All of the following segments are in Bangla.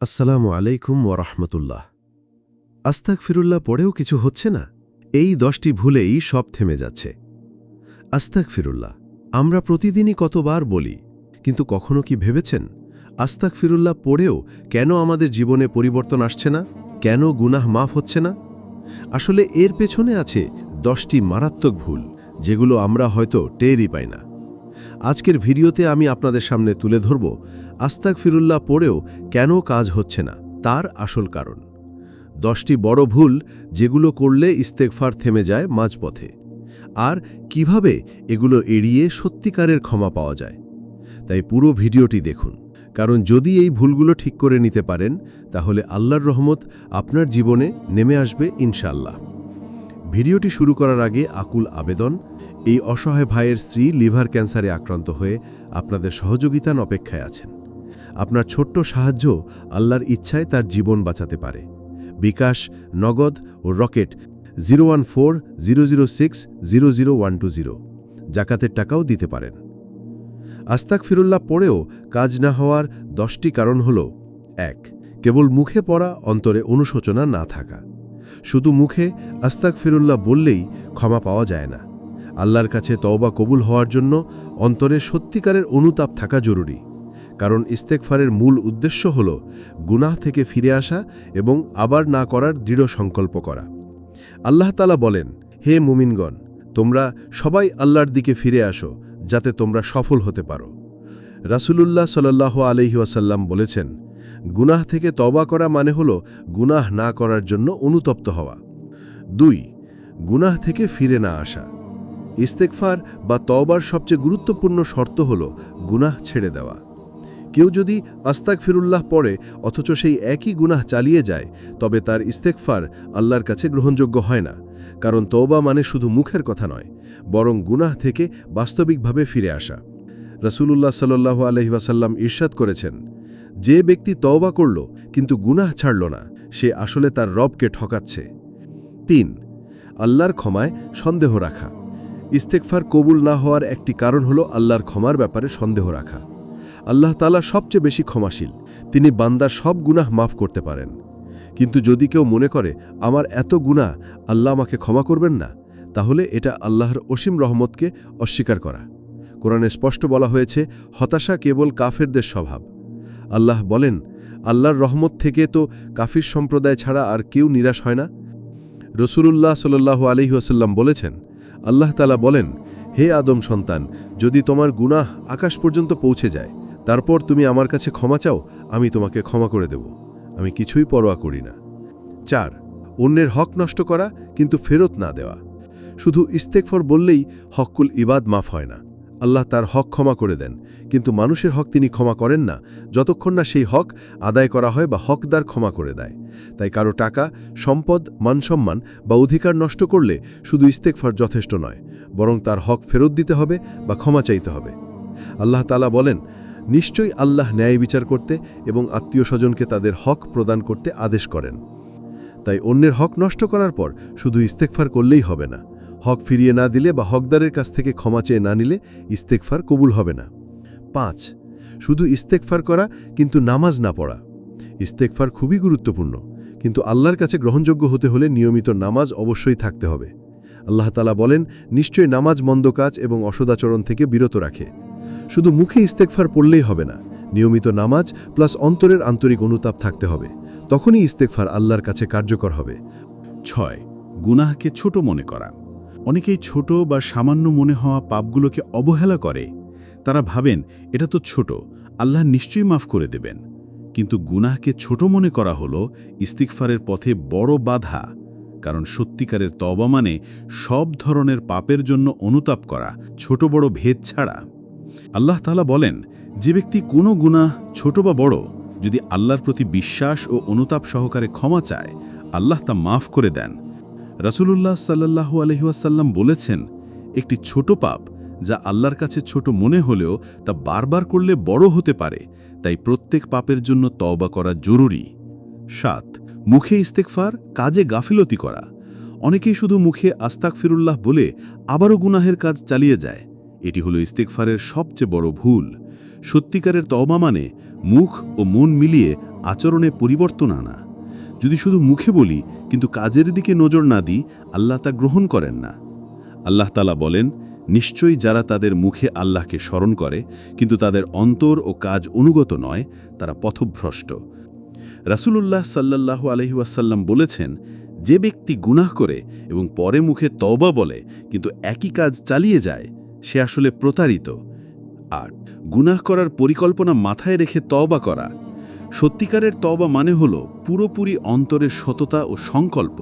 আসসালামু আলাইকুম ওরহমতুল্লাহ আস্তাক ফিরুল্লাহ পড়েও কিছু হচ্ছে না? এই দশটি ভুলেই সব থেমে যাচ্ছে। আস্তাক ফিরুল্লাহ আমরা প্রতিদিনই কতবার বলি, কিন্তু কখনো কি ভেবেছেন? আস্তাক ফিরুল্লাহ পড়েও কেন আমাদের জীবনে পরিবর্তন আসছে না? কেন গুনাহ মাফ হচ্ছে না? আসলে এর পেছনে আছে দশটি মারাত্মক ভুল, যেগুলো আমরা হয়তো টেরই পাই না। আজকের ভিডিওতে আমি আপনাদের সামনে তুলে ধরব আস্তাক ফিরুল্লাহ পড়েও কেন কাজ হচ্ছে না, তার আসল কারণ। দশটি বড় ভুল যেগুলো করলে ইস্তেকফার থেমে যায় মাঝপথে, আর কীভাবে এগুলো এড়িয়ে সত্যিকারের ক্ষমা পাওয়া যায়। তাই পুরো ভিডিওটি দেখুন, কারণ যদি এই ভুলগুলো ঠিক করে নিতে পারেন, তাহলে আল্লাহর রহমত আপনার জীবনে নেমে আসবে ইনশাল্লাহ ভিডিওটি শুরু করার আগে আকুল আবেদন। এই অসহায় ভাইয়ের স্ত্রী লিভার ক্যান্সারে আক্রান্ত হয়ে আপনাদের সহযোগিতার অপেক্ষায় আছেন। আপনার ছোট্ট সাহায্য আল্লাহর ইচ্ছায় তার জীবন বাঁচাতে পারে। বিকাশ, নগদ ও Rocket zero one four zero zero six zero zero one two zero জাকাতের টাকাও দিতে পারেন। আস্তাক ফিরুল্লাহ পড়েও কাজ না হওয়ার দশটি কারণ হল, এক, কেবল মুখে পড়া, অন্তরে অনুশোচনা না থাকা। শুধু মুখে আস্তাক ফিরুল্লাহ বললেই ক্ষমা পাওয়া যায় না। আল্লাহর কাছে তওবা কবুল হওয়ার জন্য অন্তরে সত্যিকারের অনুতাপ থাকা জরুরি। কারণ ইস্তেকফারের মূল উদ্দেশ্য হল গুনাহ থেকে ফিরে আসা এবং আবার না করার দৃঢ় সংকল্প করা। আল্লাহ তালা বলেন, হে মুমিনগণ, তোমরা সবাই আল্লাহর দিকে ফিরে আসো, যাতে তোমরা সফল হতে পারো। রাসূলুল্লাহ সাল্লাহ আলহিউসাল্লাম বলেছেন গুনাহ থেকে তবা করা মানে হল গুনাহ না করার জন্য অনুতপ্ত হওয়া। দুই, গুনাহ থেকে ফিরে না আসা। ইস্তেকফার বা তওবার সবচেয়ে গুরুত্বপূর্ণ শর্ত হল গুনাহ ছেড়ে দেওয়া। কেউ যদি আস্তাক ফিরুল্লাহ পড়ে অথচ সেই একই গুনাহ চালিয়ে যায়, তবে তার ইস্তেকফার আল্লাহর কাছে গ্রহণযোগ্য হয় না, কারণ তওবা মানে শুধু মুখের কথা নয়, বরং গুনাহ থেকে বাস্তবিকভাবে ফিরে আসা। রসুলুল্লাহ সাল্লু আলহিবাসাল্লাম ঈর্ষাদ করেছেন যে ব্যক্তি তওবা করল, কিন্তু গুনাহ ছাড়ল না, সে আসলে তার রবকে ঠকাচ্ছে। তিন, আল্লাহর ক্ষমায় সন্দেহ রাখা। ইস্তেকফার কবুল না হওয়ার একটি কারণ হল আল্লাহর ক্ষমার ব্যাপারে সন্দেহ রাখা। আল্লাহ তালা সবচেয়ে বেশি ক্ষমাশীল, তিনি বান্দার সব গুনাহ মাফ করতে পারেন। কিন্তু যদি কেউ মনে করে, আমার এত গুনাহ, আল্লাহ আমাকে ক্ষমা করবেন না? তাহলে এটা আল্লাহর অসীম রহমতকে অস্বীকার করা। কোরআনে স্পষ্ট বলা হয়েছে, হতাশা কেবল কাফেরদের স্বভাব। আল্লাহ বলেন, আল্লাহর রহমত থেকে তো কাফির সম্প্রদায় ছাড়া আর কেউ নিরাশ হয় না? রসুলুল্লাহ সাল্লাহ আলহিহাসাল্লাম বলেছেন, আল্লাহ তালা বলেন, হে আদম সন্তান, যদি তোমার গুনাহ আকাশ পর্যন্ত পৌঁছে যায়, তারপর তুমি আমার কাছে ক্ষমা চাও, আমি তোমাকে ক্ষমা করে দেব। আমি কিছুই পরোয়া করি না। চার, অন্যের হক নষ্ট করা কিন্তু ফেরত না দেওয়া। শুধু ইস্তেকফর বললেই হকুল ইবাদ মাফ হয় না। আল্লাহ তার হক ক্ষমা করে দেন, কিন্তু মানুষের হক তিনি ক্ষমা করেন না, যতক্ষণ না সেই হক আদায় করা হয় বা হকদার ক্ষমা করে দেয়। তাই কারও টাকা, সম্পদ, মানসম্মান বা অধিকার নষ্ট করলে শুধু ইস্তেকফার যথেষ্ট নয়, বরং তার হক ফেরত দিতে হবে বা ক্ষমা চাইতে হবে। আল্লাহ তালা বলেন, নিশ্চয়ই আল্লাহ ন্যায় বিচার করতে এবং আত্মীয় স্বজনকে তাদের হক প্রদান করতে আদেশ করেন। তাই অন্যের হক নষ্ট করার পর শুধু ইস্তেকফার করলেই হবে না। হক ফিরিয়ে না দিলে বা হকদারের কাছ থেকে ক্ষমা চেয়ে না নিলে ইস্তেকফার কবুল হবে না। পাঁচ, শুধু ইস্তেকফার করা কিন্তু নামাজ না পড়া। ইস্তেকফার খুবই গুরুত্বপূর্ণ, কিন্তু আল্লাহর কাছে গ্রহণযোগ্য হতে হলে নিয়মিত নামাজ অবশ্যই থাকতে হবে। আল্লাহ তালা বলেন, নিশ্চয়ই নামাজ মন্দ কাজ এবং অসদাচরণ থেকে বিরত রাখে। শুধু মুখে ইস্তেকফার পড়লেই হবে না, নিয়মিত নামাজ প্লাস অন্তরের আন্তরিক অনুতাপ থাকতে হবে। তখনই ইস্তেকফার আল্লাহর কাছে কার্যকর হবে। ছয়, গুনাহকে ছোট মনে করা। অনেকেই ছোট বা সামান্য মনে হওয়া পাপগুলোকে অবহেলা করে। তারা ভাবেন, এটা তো ছোট, আল্লাহ নিশ্চয়ই মাফ করে দেবেন। কিন্তু গুনাহকে ছোট মনে করা হলো ইস্তিকফারের পথে বড় বাধা, কারণ সত্যিকারের তবা মানে সব ধরনের পাপের জন্য অনুতাপ করা, ছোট বড় ভেদ ছাড়া। আল্লাহ তালা বলেন, যে ব্যক্তি কোনো গুনাহ, ছোট বা বড়, যদি আল্লাহর প্রতি বিশ্বাস ও অনুতাপ সহকারে ক্ষমা চায়, আল্লাহ তা মাফ করে দেন। রাসূলুল্লাহ সাল্লাহু আলহিউসাল্লাম বলেছেন, একটি ছোট পাপ যা আল্লাহর কাছে ছোট মনে হলেও তা বারবার করলে বড় হতে পারে, তাই প্রত্যেক পাপের জন্য তওবা করা জরুরি। সাত, মুখে ইস্তেকফার কাজে গাফিলতি করা। অনেকেই শুধু মুখে আস্তাক ফিরুল্লাহ বলে আবারও গুনাহের কাজ চালিয়ে যায়। এটি হলো ইস্তেকফারের সবচেয়ে বড় ভুল। সত্যিকারের তওবা মানে মুখ ও মন মিলিয়ে আচরণে পরিবর্তন আনা। যদি শুধু মুখে বলি, কিন্তু কাজের দিকে নজর না দিই, আল্লাহ তা গ্রহণ করেন না। আল্লাহ তালা বলেন, নিশ্চয়ই যারা তাদের মুখে আল্লাহকে স্মরণ করে, কিন্তু তাদের অন্তর ও কাজ অনুগত নয়, তারা পথভ্রষ্ট। রাসূলুল্লাহ সাল্লাল্লাহু আলহিউসাল্লাম বলেছেন, যে ব্যক্তি গুনাহ করে এবং পরে মুখে তওবা বলে, কিন্তু একই কাজ চালিয়ে যায়, সে আসলে প্রতারিত। আর গুনাহ করার পরিকল্পনা মাথায় রেখে তওবা করা। সত্যিকারের তওবা মানে হল পুরোপুরি অন্তরের সততা ও সংকল্প।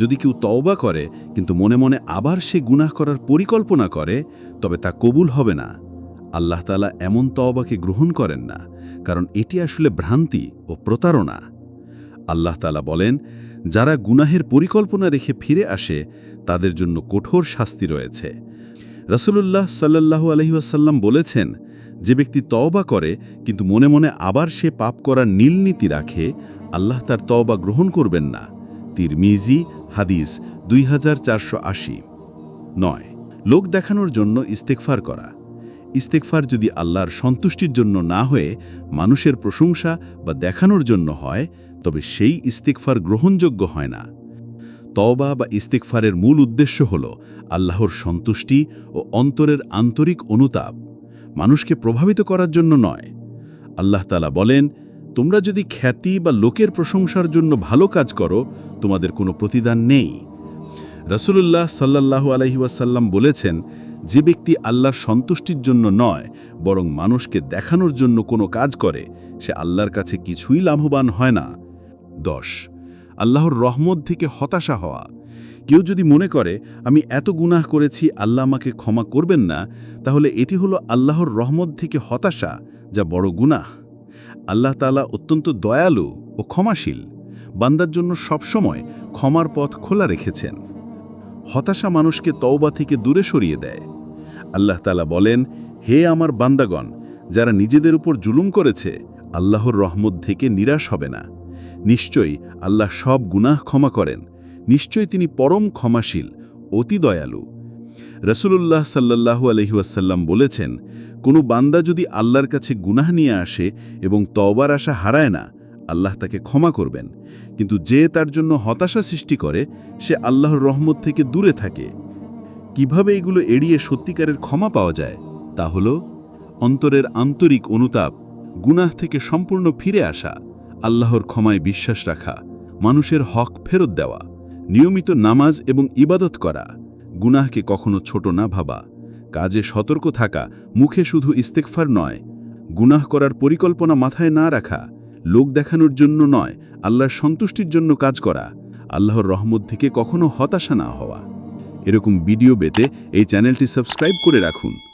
যদি কেউ তওবা করে, কিন্তু মনে মনে আবার সে গুনাহ করার পরিকল্পনা করে, তবে তা কবুল হবে না। আল্লাহ তালা এমন তওবাকে গ্রহণ করেন না, কারণ এটি আসলে ভ্রান্তি ও প্রতারণা। আল্লাহ তালা বলেন, যারা গুনাহের পরিকল্পনা রেখে ফিরে আসে, তাদের জন্য কঠোর শাস্তি রয়েছে। রসুলুল্লাহ সাল্লাহু আলহিউসাল্লাম বলেছেন যে ব্যক্তি তওবা করে, কিন্তু মনে মনে আবার সে পাপ করার নীলনীতি রাখে, আল্লাহ তার তওবা গ্রহণ করবেন না। তিরমিজি, হাদিস দুই হাজার নয়। লোক দেখানোর জন্য ইস্তেকফার করা। ইস্তেকফার যদি আল্লাহর সন্তুষ্টির জন্য না হয়ে মানুষের প্রশংসা বা দেখানোর জন্য হয়, তবে সেই ইস্তেকফার গ্রহণযোগ্য হয় না। তওবা বা ইস্তেকফারের মূল উদ্দেশ্য হল আল্লাহর সন্তুষ্টি ও অন্তরের আন্তরিক অনুতাপ। মানুষকে প্রভাবিত করার জন্য নয়। আল্লাহ তালা বলেন, তোমরা যদি খ্যাতি বা লোকের প্রশংসার জন্য ভালো কাজ করো, তোমাদের কোনো প্রতিদান নেই। রসুল্লাহ সাল্লাহু আলহিউসাল্লাম বলেছেন, যে ব্যক্তি আল্লাহর সন্তুষ্টির জন্য নয়, বরং মানুষকে দেখানোর জন্য কোনো কাজ করে, সে আল্লাহর কাছে কিছুই লাভবান হয় না। দশ, আল্লাহর রহমত থেকে হতাশা হওয়া। কেউ যদি মনে করে, আমি এত গুনাহ করেছি, আল্লাহ আমাকে ক্ষমা করবেন না, তাহলে এটি হলো আল্লাহর রহমত থেকে হতাশা, যা বড় গুনাহ। আল্লাহ তালা অত্যন্ত দয়ালু ও ক্ষমাশীল। বান্দার জন্য সবসময় ক্ষমার পথ খোলা রেখেছেন। হতাশা মানুষকে তওবা থেকে দূরে সরিয়ে দেয়। আল্লাহ তালা বলেন, হে আমার বান্দাগণ, যারা নিজেদের উপর জুলুম করেছে, আল্লাহর রহমত থেকে নিরাশ হবে না। নিশ্চয়ই আল্লাহ সব গুনাহ ক্ষমা করেন। নিশ্চয়ই তিনি পরম ক্ষমাশীল, অতি দয়ালু। রসুলুল্লাহ সাল্লাহু আলহিউসাল্লাম বলেছেন, কোনো বান্দা যদি আল্লাহর কাছে গুনাহ নিয়ে আসে এবং তওবার আশা হারায় না, আল্লাহ তাকে ক্ষমা করবেন। কিন্তু যে তার জন্য হতাশা সৃষ্টি করে, সে আল্লাহর রহমত থেকে দূরে থাকে। কীভাবে এগুলো এড়িয়ে সত্যিকারের ক্ষমা পাওয়া যায়? তা হল, অন্তরের আন্তরিক অনুতাপ, গুনাহ থেকে সম্পূর্ণ ফিরে আসা, আল্লাহর ক্ষমায় বিশ্বাস রাখা, মানুষের হক ফেরত দেওয়া। নিয়মিত নামাজ এবং ইবাদত করা। গুনাহকে কখনো ছোট না ভাবা। কাজে সতর্ক থাকা মুখে শুধু ইস্তেকফার নয়। গুনাহ করার পরিকল্পনা মাথায় না রাখা লোক দেখানোর জন্য নয়, আল্লাহর সন্তুষ্টির জন্য কাজ করা। আল্লাহর রহমত থেকে কখনো হতাশা না হওয়া। এরকম ভিডিও পেতে এই চ্যানেলটি সাবস্ক্রাইব করে রাখুন।